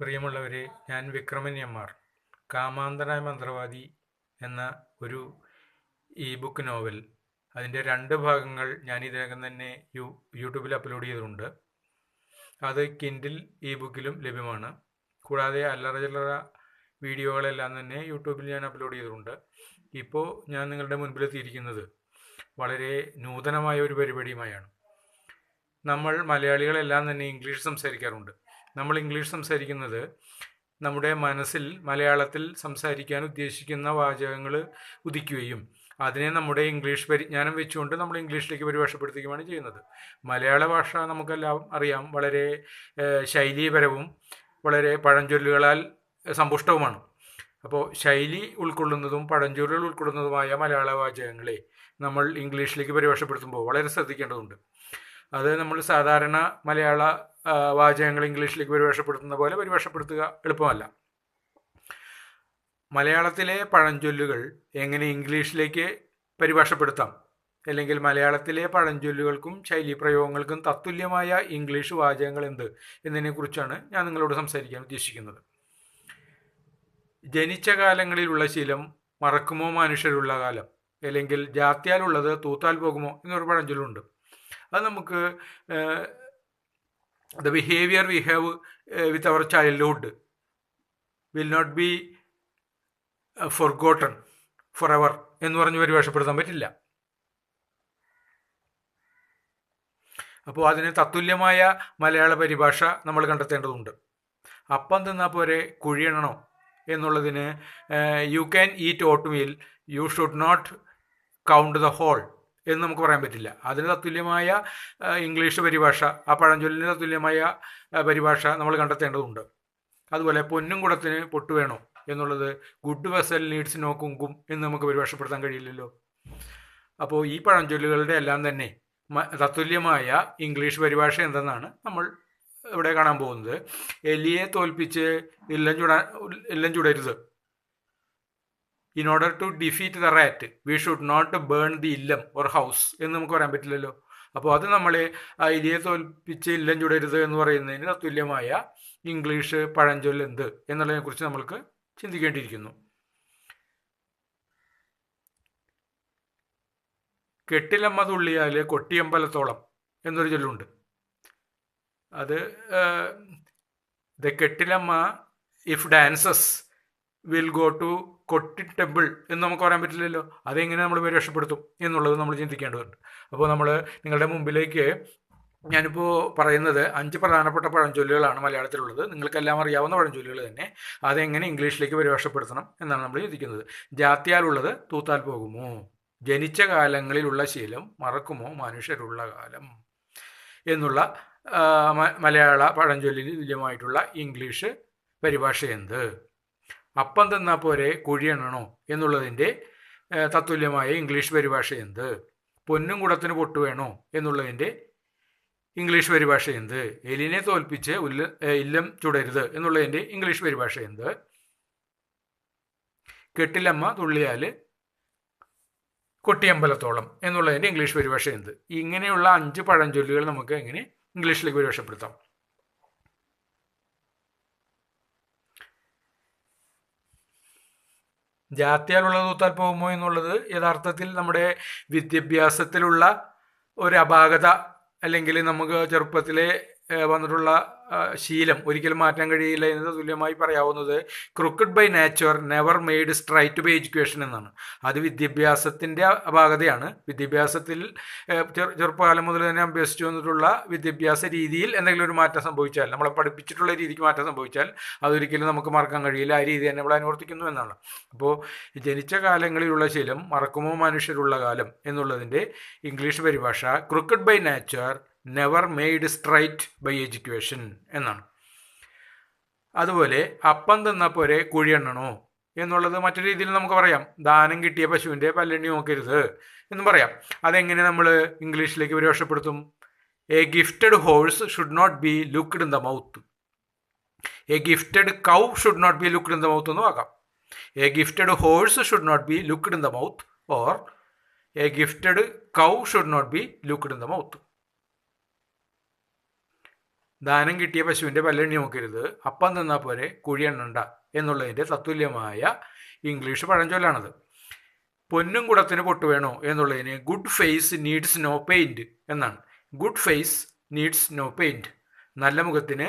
പ്രിയമുള്ളവരെ ഞാൻ ആർ കാമാന്തനായ മന്ത്രവാദി എന്ന ഒരു ഇ ബുക്ക് നോവൽ അതിന്റെ രണ്ട് ഭാഗങ്ങൾ ഞാൻ ഇതിനകം തന്നെ യൂ യൂട്യൂബിൽ അപ്ലോഡ് ചെയ്തിട്ടുണ്ട്. അത് കിൻഡിൽ ഇ ബുക്കിലും ലഭ്യമാണ്. കൂടാതെ അല്ലറ ചില്ലറ വീഡിയോകളെല്ലാം തന്നെ യൂട്യൂബിൽ ഞാൻ അപ്ലോഡ് ചെയ്തിട്ടുണ്ട്. ഇപ്പോൾ ഞാൻ നിങ്ങളുടെ മുൻപിലെത്തിയിരിക്കുന്നത് വളരെ നൂതനമായ ഒരു പരിപാടിയുമായാണ്. നമ്മൾ മലയാളികളെല്ലാം തന്നെ ഇംഗ്ലീഷ് സംസാരിക്കാറുണ്ട്. നമ്മൾ ഇംഗ്ലീഷ് സംസാരിക്കുന്നത് നമ്മുടെ മനസ്സിൽ മലയാളത്തിൽ സംസാരിക്കാൻ ഉദ്ദേശിക്കുന്ന വാചകങ്ങൾ ഉദിക്കുകയും അതിനെ നമ്മുടെ ഇംഗ്ലീഷ് പരിജ്ഞാനം വെച്ചുകൊണ്ട് നമ്മൾ ഇംഗ്ലീഷിലേക്ക് പരിഭാഷപ്പെടുത്തുകയുമാണ് ചെയ്യുന്നത്. മലയാള ഭാഷ നമുക്കെല്ലാം അറിയാം. വളരെ ശൈലീപരവും വളരെ പഴഞ്ചൊല്ലുകളാൽ സമ്പുഷ്ടവുമാണ്. അപ്പോൾ ശൈലി ഉൾക്കൊള്ളുന്നതും പഴഞ്ചൊല്ലുകൾ ഉൾക്കൊള്ളുന്നതുമായ മലയാള വാചകങ്ങളെ നമ്മൾ ഇംഗ്ലീഷിലേക്ക് പരിഭാഷപ്പെടുത്തുമ്പോൾ വളരെ ശ്രദ്ധിക്കേണ്ടതുണ്ട്. അത് നമ്മൾ സാധാരണ മലയാള വാചകങ്ങൾ ഇംഗ്ലീഷിലേക്ക് പരിഭാഷപ്പെടുത്തുന്ന പോലെ പരിഭാഷപ്പെടുത്തുക എളുപ്പമല്ല. മലയാളത്തിലെ പഴഞ്ചൊല്ലുകൾ എങ്ങനെ ഇംഗ്ലീഷിലേക്ക് പരിഭാഷപ്പെടുത്താം? അല്ലെങ്കിൽ മലയാളത്തിലെ പഴഞ്ചൊല്ലുകൾക്കും ശൈലി പ്രയോഗങ്ങൾക്കും തത്തുല്യമായ ഇംഗ്ലീഷ് വാചകങ്ങൾ എന്ത് എന്നതിനെക്കുറിച്ചാണ് ഞാൻ നിങ്ങളോട് സംസാരിക്കാൻ ഉദ്ദേശിക്കുന്നത്. ജനിച്ച കാലങ്ങളിലുള്ള ശീലം മറക്കുമോ മനുഷ്യരുള്ള കാലം? അല്ലെങ്കിൽ ജാത്യാലുള്ളത് തൂത്താൽ പോകുമോ എന്നൊരു പഴഞ്ചൊല്ലുണ്ട്. അത് നമുക്ക് the behaviour we have with our childhood will not be forgotten forever എന്ന് പറഞ്ഞ് പരിഭാഷപ്പെടുത്താൻ പറ്റില്ല. അപ്പോൾ അതിന് തത്തുല്യമായ മലയാള പരിഭാഷ നമ്മൾ കണ്ടെത്തേണ്ടതുണ്ട്. അപ്പം തിന്നാൽ പോരെ കുഴിയണോ എന്നുള്ളതിന് you can eat oatmeal you should not count the hole എന്ന് നമുക്ക് പറയാൻ പറ്റില്ല. അതിന് തത്തുല്യമായ ഇംഗ്ലീഷ് പരിഭാഷ ആ പഴഞ്ചൊല്ലിന് തത്തുല്യമായ പരിഭാഷ നമ്മൾ കണ്ടെത്തേണ്ടതുണ്ട്. അതുപോലെ പൊന്നും കുടത്തിന് പൊട്ട് വേണോ എന്നുള്ളത് good vessel needs no kumkum എന്ന് നമുക്ക് പരിഭാഷപ്പെടുത്താൻ കഴിയില്ലല്ലോ. അപ്പോൾ ഈ പഴഞ്ചൊല്ലുകളുടെ എല്ലാം തന്നെ തത്തുല്യമായ ഇംഗ്ലീഷ് പരിഭാഷ എന്തെന്നാണ് നമ്മൾ ഇവിടെ കാണാൻ പോകുന്നത്. എലിയെ തോൽപ്പിച്ച് ഇല്ലം ചുടാൻ ഇല്ലം ചുടരുത്. In order to defeat the rat we should not burn the illam or house എന്ന് നമുക്ക് പറയാൻ പറ്റില്ലല്ലോ. അപ്പോൾ അത് നമ്മളെ ആ എലിയെ തോൽപ്പിച്ച് ഇല്ലം ചുടരുത് എന്ന് പറയുന്നതിന് തത്തുല്യമായ ഇംഗ്ലീഷ് പഴഞ്ചൊല്ല് എന്ത് എന്നുള്ളതിനെക്കുറിച്ച് നമ്മൾക്ക് ചിന്തിക്കേണ്ടിയിരിക്കുന്നു. കെട്ടിലമ്മ തുള്ളിയാൽ കൊട്ടിയമ്പലത്തോളം എന്നൊരു ചൊല്ലുണ്ട്. അത് the kettilamma if dances will go to Kotti temple എന്ന് നമുക്ക് പറയാൻ പറ്റില്ലല്ലോ. അതെങ്ങനെ നമ്മൾ പരിരക്ഷപ്പെടുത്തും എന്നുള്ളത് നമ്മൾ ചിന്തിക്കേണ്ടതുണ്ട്. അപ്പോൾ നമ്മൾ നിങ്ങളുടെ മുമ്പിലേക്ക് ഞാനിപ്പോൾ പറയുന്നത് അഞ്ച് പ്രധാനപ്പെട്ട പഴഞ്ചൊല്ലുകളാണ് മലയാളത്തിലുള്ളത്. നിങ്ങൾക്കെല്ലാം അറിയാവുന്ന പഴഞ്ചൊല്ലുകൾ തന്നെ. അതെങ്ങനെ ഇംഗ്ലീഷിലേക്ക് പരിഭാഷപ്പെടുത്തണം എന്നാണ് നമ്മൾ ചിന്തിക്കുന്നത്. ജാത്യാലുള്ളത് തൂത്താൽ പോകുമോ? ജനിച്ച കാലങ്ങളിലുള്ള ശീലം മറക്കുമോ മനുഷ്യരുള്ള കാലം? എന്നുള്ള മലയാള പഴഞ്ചൊല്ലിന് തുല്യമായിട്ടുള്ള ഇംഗ്ലീഷ് പരിഭാഷ എന്ത് അപ്പം തന്നാൽ പോരെ കുഴിയണണോ എന്നുള്ളതിന്റെ തത്തുല്യമായ ഇംഗ്ലീഷ് പരിഭാഷ എന്ത് പൊന്നും കുടത്തിന് പൊട്ട് വേണോ എന്നുള്ളതിന്റെ ഇംഗ്ലീഷ് പരിഭാഷ എന്ത് എലിനെ തോൽപ്പിച്ച് ഉല്ല ഇല്ലം ചുടരുത് എന്നുള്ളതിന്റെ ഇംഗ്ലീഷ് പരിഭാഷ എന്ത് കെട്ടിലമ്മ തുള്ളിയാൽ കൊട്ടിയമ്പലത്തോളം എന്നുള്ളതിന്റെ ഇംഗ്ലീഷ് പരിഭാഷ എന്ത് ഇങ്ങനെയുള്ള അഞ്ച് പഴഞ്ചൊല്ലുകൾ നമുക്ക് എങ്ങനെ ഇംഗ്ലീഷിലേക്ക് പരിഭാഷപ്പെടുത്താം. ജാത്യാലുള്ള തൂത്താൽ പോകുമോ എന്നുള്ളത് യഥാർത്ഥത്തിൽ നമ്മുടെ വിദ്യാഭ്യാസത്തിലുള്ള ഒരു അപാകത അല്ലെങ്കിൽ നമുക്ക് ചെറുപ്പത്തിലെ വന്നിട്ടുള്ള ശീലം. ഒരിക്കലും മാറ്റാൻ കഴിയില്ല എന്നത് തുല്യമായി പറയാവുന്നത് cricket by nature never made straight by education എന്നാണ്. അത് വിദ്യാഭ്യാസത്തിന്റെ അപാകതയാണ് വിദ്യാഭ്യാസത്തിൽ ചെറുപ്പകാലം മുതൽ തന്നെ അഭ്യസിച്ചു വന്നിട്ടുള്ള വിദ്യാഭ്യാസ രീതിയിൽ എന്തെങ്കിലും ഒരു മാറ്റം സംഭവിച്ചാൽ നമ്മളെ പഠിപ്പിച്ചിട്ടുള്ള രീതിക്ക് മാറ്റം സംഭവിച്ചാൽ അതൊരിക്കലും നമുക്ക് മറക്കാൻ കഴിയില്ല. ആ രീതി തന്നെ നമ്മൾ അനുവർത്തിക്കുന്നു എന്നാണ്. അപ്പോൾ ജനിച്ച കാലങ്ങളിലുള്ള ശീലം മറക്കുമോ മനുഷ്യരുള്ള കാലം എന്നുള്ളതിന്റെ ഇംഗ്ലീഷ് പരിഭാഷ cricket by nature never made straight by education എന്നാണ്. അതുപോലെ അപ്പം തിന്നാൽ പോരെ കുഴിയെണ്ണണോ എന്നുള്ളത് മറ്റൊരു രീതിയിൽ നമുക്ക് പറയാം. ദാനം കിട്ടിയ പശുവിന്റെ പല്ലെണ്ണി നോക്കരുത് എന്ന് പറയാം. അതെങ്ങനെ നമ്മൾ ഇംഗ്ലീഷിലേക്ക് പരിഭാഷപ്പെടുത്തും a gifted horse should not be looked in the mouth a gifted cow should not be looked in the mouth എന്ന് ആക്കാം a gifted horse should not be looked in the mouth or a gifted cow should not be looked in the mouth ദാനം കിട്ടിയ പശുവിന്റെ പല്ലെണ്ണി നോക്കരുത്. അപ്പം നിന്നാൽ പോരെ കുഴി എണ്ണണ്ട എന്നുള്ളതിന്റെ തത്തുല്യമായ ഇംഗ്ലീഷ് പഴഞ്ചൊല്ലാണത്. പൊന്നും കുടത്തിന് പൊട്ട് വേണോ എന്നുള്ളതിന് good face needs no paint എന്നാണ്. Good face needs no paint നല്ല മുഖത്തിന്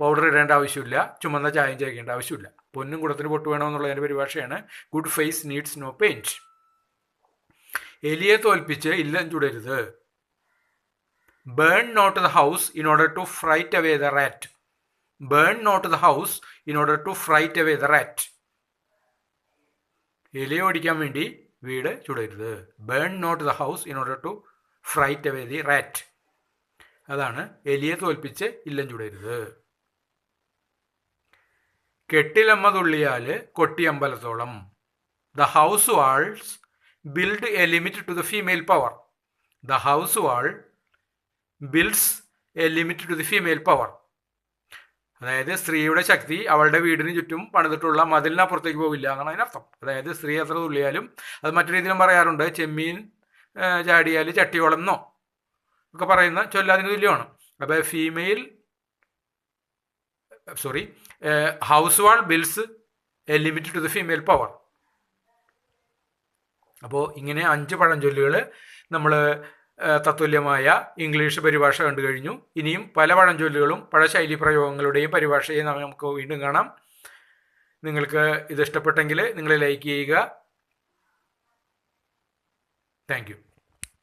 പൗഡർ ഇടേണ്ട ആവശ്യമില്ല ചുമന്ന ചായം ചേർക്കേണ്ട ആവശ്യമില്ല. പൊന്നും കുടത്തിന് പൊട്ട് വേണോ എന്നുള്ളതിന്റെ പരിഭാഷയാണ് good face needs no paint എലിയെ തോൽപ്പിച്ച് ഇല്ലം ചുടരുത്. Not the house in order to fright away the rat burn not the house in order to fright away the rat എലിയെ ഓടിക്കാൻ വേണ്ടി വീട് ചുടരുത്. Burn not the house in order to fright away the rat അതാണ് എലിയെ തോൽപ്പിച്ച് ഇല്ലം ചുടരുത്. കെട്ടിലമ്മ തുള്ളിയാൽ കൊട്ടിയമ്പലത്തോളം the house walls build a limit to the female power the house wall builds a limit to the female power അതായത് സ്ത്രീയുടെ ശക്തി അവളുടെ വീടിന് ചുറ്റും പണിതിട്ടുള്ള മതിലിനപ്പുറത്തേക്ക് പോവില്ല എന്നാണ് അതിനർത്ഥം. അതായത് സ്ത്രീ എത്ര തുള്ളിയാലും അത് മറ്റു രീതിയിലും പറയാറുണ്ട് ചെമ്മീൻ ചാടിയാൽ ചട്ടിയോളന്നോ ഒക്കെ പറയുന്ന ചൊല്ലാതിന് തുല്യമാണ്. അപ്പോൾ female sorry house wall builds a limit to the female power അപ്പോൾ ഇങ്ങനെ അഞ്ച് പഴഞ്ചൊല്ലുകൾ നമ്മൾ തത്തുല്യമായ ഇംഗ്ലീഷ് പരിഭാഷ കണ്ടു കഴിഞ്ഞു. ഇനിയും പല പഴഞ്ചൊല്ലുകളും പഴശൈലി പ്രയോഗങ്ങളുടെയും പരിഭാഷയെ നമുക്ക് വീണ്ടും കാണാം. നിങ്ങൾക്ക് ഇത് ഇഷ്ടപ്പെട്ടെങ്കിൽ നിങ്ങൾ ലൈക്ക് ചെയ്യുക. താങ്ക്